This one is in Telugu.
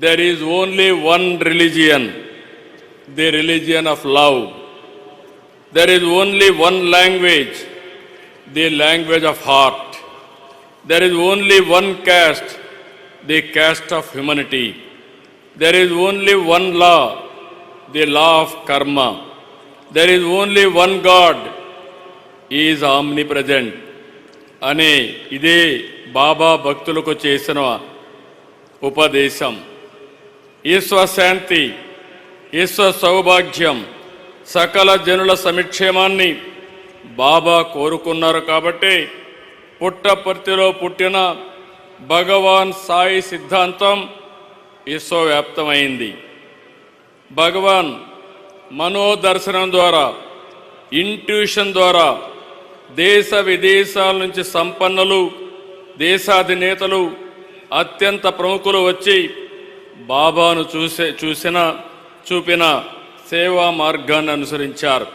there is only one religion, the religion of love. There is only one language, the language of heart. There is only one caste, the caste of humanity. There is only one law, the law of karma. There is only one God, He is omnipresent. అనే ఇదే బాబా భక్తులకు చేసిన ఉపదేశం ఈశ్వ శాంతి ఈశ్వ సౌభాగ్యం సకల జనుల సమిక్షేమాన్ని బాబా కోరుకున్నారు కాబట్టి పుట్టపర్తిలో పుట్టిన భగవాన్ సాయి సిద్ధాంతం విశ్వవ్యాప్తమైంది. భగవాన్ మనోదర్శనం ద్వారా ఇంట్యూషన్ ద్వారా దేశ విదేశాల నుంచి సంపన్నులు దేశాధినేతలు అత్యంత ప్రముఖులు వచ్చి బాబాను చూసే చూసిన చూపిన సేవా మార్గాన్ని అనుసరించారు.